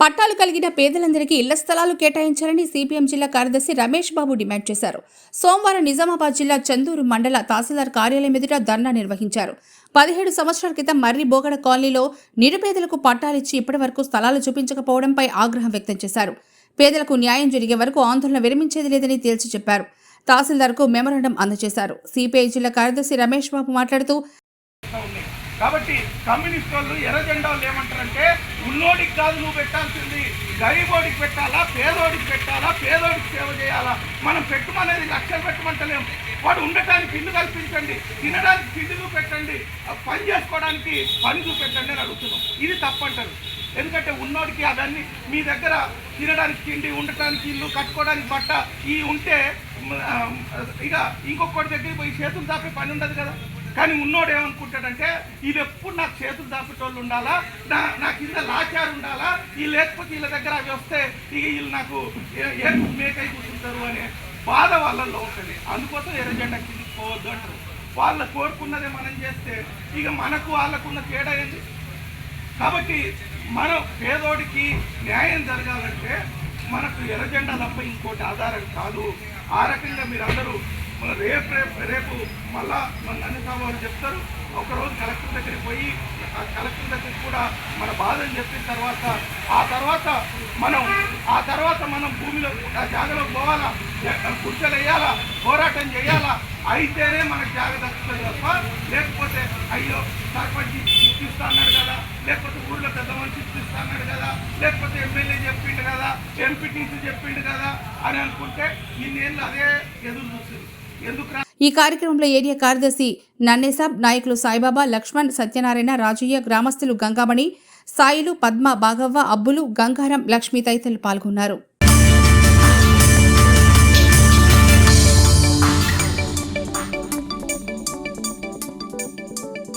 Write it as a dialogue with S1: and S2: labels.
S1: పట్టాలు కలిగిన పేదలందరికీ ఇళ్ళ స్థలాలు కేటాయించాలని సిపిఎం జిల్లా కార్యదర్శి రమేష్ బాబు డిమాండ్ చేశారు. సోమవారం నిజామాబాద్ జిల్లా చందూరు మండల తహసీల్దార్ కార్యాలయం ఎదుట ధర్నా నిర్వహించారు. పదిహేడు సంవత్సరాల క్రితం మర్రి బోగడ కాలనీలో నిరుపేదలకు పట్టాలిచ్చి ఇప్పటివరకు స్థలాలు చూపించకపోవడంపై ఆగ్రహం వ్యక్తం చేశారు. పేదలకు న్యాయం జరిగే వరకు ఆందోళన విరమించేది లేదని తేల్చి చెప్పారు. తహసీల్దార్కు మెమరాండం అందజేశారు. సిపిఐ జిల్లా కార్యదర్శి రమేష్ బాబు మాట్లాడుతూ
S2: కాబట్టి కమ్యూనిస్ట్ వాళ్ళు ఎర్ర ఏమంటారంటే ఉన్నోడికి కాదు నువ్వు పెట్టాల్సింది. గరీబోడికి పెట్టాలా పేదోడికి పెట్టాలా పేదోడికి సేవ చేయాలా? మనం పెట్టుమనేది లక్షలు పెట్టమంటలేం. వాడు ఉండటానికి ఇల్లు కల్పించండి తినడానికి తిండి చూపెట్టండి పని చేసుకోవడానికి పని చూపెట్టండి అని అడుగుతున్నాం. ఇది తప్పంటారు. ఎందుకంటే ఉన్నోడికి అవన్నీ మీ దగ్గర తినడానికి తిండి ఉండటానికి ఇల్లు కట్టుకోవడానికి బట్ట ఈ ఉంటే ఇక ఇంకొకటి దగ్గరికి పోయి చేతులు తాపే పని ఉండదు కదా. కానీ ఉన్నోడు ఏమనుకుంటాడంటే వీళ్ళు ఎప్పుడు నాకు చేతులు దాపేటోళ్ళు ఉండాలా? నా నా కింద లాచారు ఉండాలా? ఈ లేకపోతే వీళ్ళ దగ్గర అవి వస్తే ఇక వీళ్ళు నాకు ఏం మేకై కూర్చుంటారు? అనే బాధ వాళ్ళల్లో ఉంటుంది. అందుకోసం ఎర్రజెండా కిందకి పోవద్దు అంటారు. వాళ్ళు కోరుకున్నదే మనం చేస్తే ఇక మనకు వాళ్ళకున్న తేడా ఏంటి కాబట్టి మనం పేదోడికి న్యాయం జరగాలంటే మనకు ఎర్రజెండా తప్ప ఇంకోటి ఆధారం కాదు. ఆ రకంగా మీరందరూ మన రేపు రేపు రేపు మళ్ళా మన అన్ని వారు చెప్తారు. ఒకరోజు కలెక్టర్ దగ్గరికి పోయి ఆ కలెక్టర్ దగ్గరికి కూడా మన బాధని చెప్పిన తర్వాత ఆ తర్వాత మనం ఆ తర్వాత మనం భూమిలో ఆ జాగలోకి పోవాలా? కుర్చలు వేయాలా? పోరాటం చేయాలా? అయితేనే మనకు జాగ దక్కుతుంది తప్ప లేకపోతే అయ్యో సర్పంచ్ ఇప్పిస్తా అన్నాడు కదా లేకపోతే ఊర్లో పెద్ద మనిషి ఇప్పిస్తా అన్నాడు కదా లేకపోతే ఎమ్మెల్యే చెప్పిండు కదా ఎంపీటీసీ చెప్పిండు కదా అని అనుకుంటే ఇన్నేళ్ళు అదే ఎదురు చూస్తుంది. ఎందుకు
S1: ఈ కార్యక్రమంలో ఏరియా కార్యదర్శి నన్నేసాబ్ నాయకులు సాయిబాబా లక్ష్మణ్ సత్యనారాయణ రాజయ్య గ్రామస్తులు గంగామణి సాయిలు పద్మ బాగవ్వ అబ్బులు గంగారం లక్ష్మీ తదితరులు పాల్గొన్నారు.